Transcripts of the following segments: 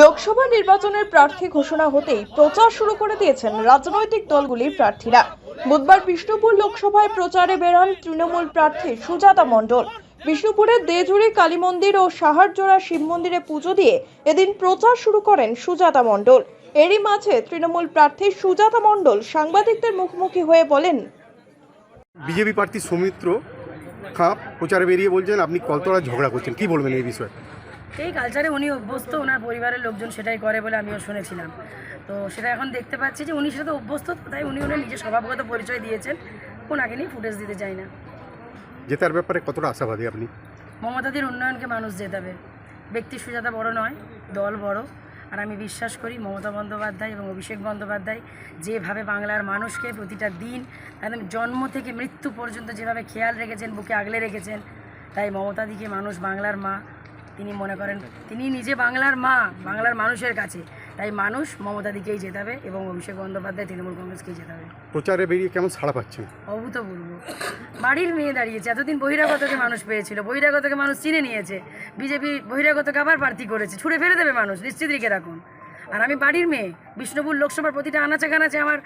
লোকসভা নির্বাচনের প্রার্থী ঘোষণা হতেই প্রচার শুরু করে দিয়েছেন রাজনৈতিক দলগুলির প্রার্থীরা। বুধবার বিষ্ণুপুর লোকসভায় প্রচারে বেরান তৃণমূল প্রার্থী সুজাতা মণ্ডল। বিষ্ণুপুরের দেজুড়ি কালী মন্দির ও সাহারজোড়া শিব মন্দিরে পুজো দিয়ে এদিন প্রচার শুরু করেন সুজাতা মণ্ডল। এরই মাঝে তৃণমূল প্রার্থী সুজাতা মণ্ডল সাংবাদিকদের মুখোমুখি হয়ে বলেন, বিজেপি প্রার্থী সৌমিত্র খাঁ প্রচারে বেরিয়ে বলছেন, আপনি কলতলা ঝগড়া করছেন। কি বলবেন এই বিষয়ে? এই কালচারে উনি অভ্যস্ত ওনার পরিবারের লোকজন সেটাই করে বলে আমিও শুনেছিলাম। তো সেটা এখন দেখতে পাচ্ছি যে উনি সেটা অভ্যস্ত তাই উনি ওনার নিজের স্বভাবগত পরিচয় দিয়েছেন। ওনাকে নিয়ে ফুটেজ দিতে চাই না। জেতার ব্যাপারে কতটা আশাবাদী আপনি? মমতাদির উন্নয়নকে মানুষ জেতাবে। ব্যক্তি সুজাতা বড় নয় দল বড়। আর আমি বিশ্বাস করি মমতা বন্দ্যোপাধ্যায় এবং অভিষেক বন্দ্যোপাধ্যায় যেভাবে বাংলার মানুষকে প্রতিটা দিন একদম জন্ম থেকে মৃত্যু পর্যন্ত যেভাবে খেয়াল রেখেছেন বুকে আগলে রেখেছেন তাই মমতাদিকে মানুষ বাংলার মা তিনি মনে করেন তিনি নিজে বাংলার মা বাংলার মানুষের কাছে। তাই মানুষ মমতাদিকেই জেতাবে এবং অভিষেক বন্দ্যোপাধ্যায় তৃণমূল কংগ্রেসকেই জেতাবে প্রচারে বেরিয়ে কেমন ছাড়া পাচ্ছেন? অভূতপূর্ব বাড়ির মেয়ে দাঁড়িয়েছে। এতদিন বহিরাগতকে মানুষ পেয়েছিল বহিরাগতকে মানুষ চিনে নিয়েছে। বিজেপি বহিরাগতকে আবার প্রার্থী করেছে। ছুড়ে ফেলে দেবে মানুষ নিশ্চিত রেখে রাখুন। আর আমি বাড়ির মেয়ে বিষ্ণুপুর লোকসভার প্রতিটা আনাচে কানাচে আমার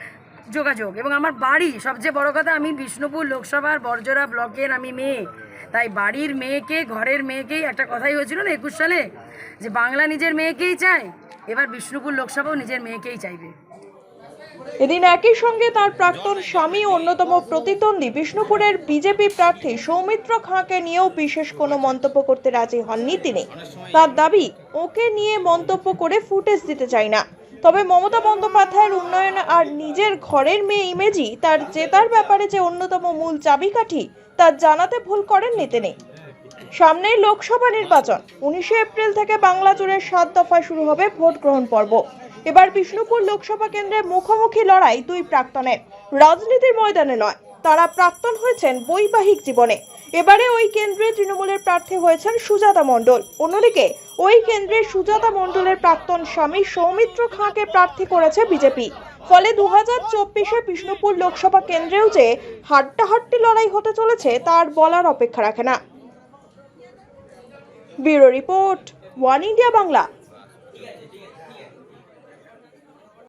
যোগাযোগ। এবং আমার বাড়ি, সবচেয়ে বড় কথা, আমি বিষ্ণুপুর লোকসভার বর্জরা ব্লকের আমি মেয়ে। তাই বাড়ির মেয়েকে, ঘরের মেয়েকেই একটা কথাই হয়েছিল না একুশ সালে? যে বাংলা নিজের মেয়েকেই চায়, এবার বিষ্ণুপুর লোকসভাও নিজের মেয়েকেই চাইবে। এদিন একই সঙ্গে তার প্রাক্তন স্বামী অন্যতম প্রতিদ্বন্দ্বী বিষ্ণুপুরের বিজেপি প্রার্থী সৌমিত্র খাঁকে নিয়েও বিশেষ কোনো মন্তব্য করতে রাজি হননি তিনি। তার দাবি, ওকে নিয়ে মন্তব্য করে ফুটেজ দিতে চাই না। তবে মমতা বন্দ্যোপাধ্যায়ের উন্নয়ন আর নিজের ঘরের মেয়ে ইমেজি তার জেতার ব্যাপারে যে অন্যতম মূল চাবিকাঠি, তা জানাতে ভুল করেননি তিনি সামনেই লোকসভা নির্বাচন, উনিশে এপ্রিল থেকে বাংলা জুড়ে সাত দফায় শুরু হবে ভোট গ্রহণ পর্ব। এবার বিষ্ণুপুর লোকসভা কেন্দ্রে মুখোমুখি লড়াই দুই প্রাক্তনের রাজনীতির ময়দানে নয়, তারা প্রাক্তন হয়েছেন বৈবাহিক জীবনে। এবারে ওই কেন্দ্রে তৃণমূলের প্রার্থী হয়েছেন সুজাতা মণ্ডল। অন্যদিকে, ওই কেন্দ্রে সুজাতা মণ্ডলের প্রাক্তন স্বামী সৌমিত্র খাঁকে প্রার্থী করেছে বিজেপি। ফলে দু হাজার চব্বিশে বিষ্ণুপুর লোকসভা কেন্দ্রেও যে হাড্ডাহাড্ডি লড়াই হতে চলেছে, তার বলার অপেক্ষা রাখে না। Bureau report, one India Bangla.